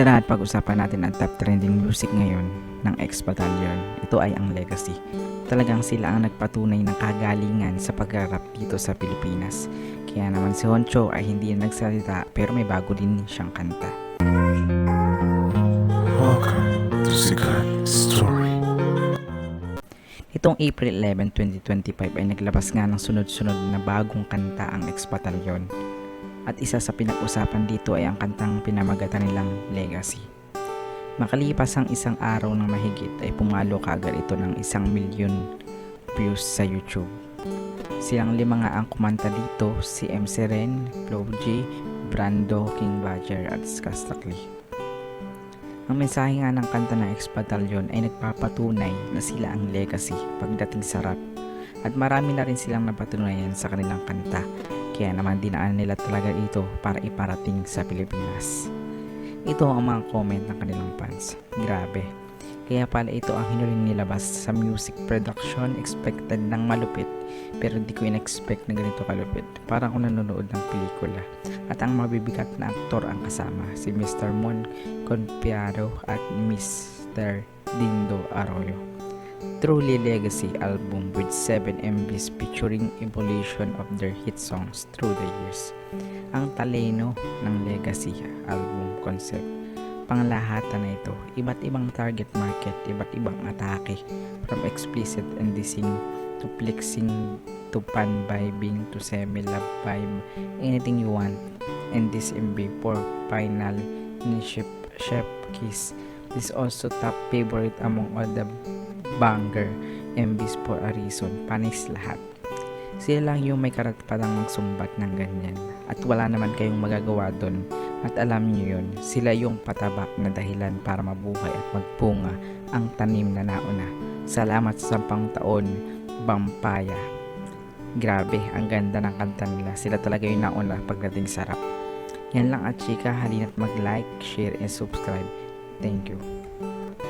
Tara at pag-usapan natin ang top trending music ngayon ng X Battalion. Ito ay ang Legacy. Talagang sila ang nagpatunay ng kagalingan sa pag-rap dito sa Pilipinas. Kaya naman si Honcho ay hindi na nagsalita pero may bago din siyang kanta. Welcome to Sikat Story. Itong April 11, 2025 ay naglabas nga ng sunod-sunod na bagong kanta ang X Battalion. At isa sa pinag-usapan dito ay ang kantang pinamagatan nilang Legacy. Makalipas ang isang araw ng mahigit ay pumalo kagad ito ng isang milyon views sa YouTube. Silang lima nga ang kumanta dito, si M. Seren, Flo G, Brando, King Badger at Skastakli. Ang mensahe nga ng kanta ng X ay nagpapatunay na sila ang legacy pagdating sa rap. At marami na rin silang napatunayan sa kanilang kanta. Kaya naman dinaan nila talaga ito para iparating sa Pilipinas. Ito ang mga comment ng kanilang fans. Grabe. Kaya pala ito ang hinuling nilabas sa music production expected ng malupit pero di ko in-expect na ganito kalupit. Parang kung nanonood ng pelikula. At ang mabibigat na aktor ang kasama, si Mr. Mon Conpiaro at Mr. Dindo Arroyo. Truly Legacy album with 7 MVs featuring evolution of their hit songs through the years. Ang taleno ng Legacy album concept. Panglahatan na ito, iba't ibang target market, iba't ibang atake, from explicit and dissing to flexing to pan vibing to semi-love vibe, anything you want, and this MV for final ni Chef, Chef Kiss. This also top favorite among all the banger MVs for a reason, panis lahat. Sila lang yung may karapatang magsumbat ng ganyan at wala naman kayong magagawa doon at alam niyo yun, sila yung pataba na dahilan para mabuhay at magpunga ang tanim na nauna. Salamat sa sampang taon, Bampaya. Grabe, ang ganda ng kanta nila. Sila talaga yung nauna pagdating sa rap. Yan lang at chika, halina't mag-like, share, and subscribe. Thank you.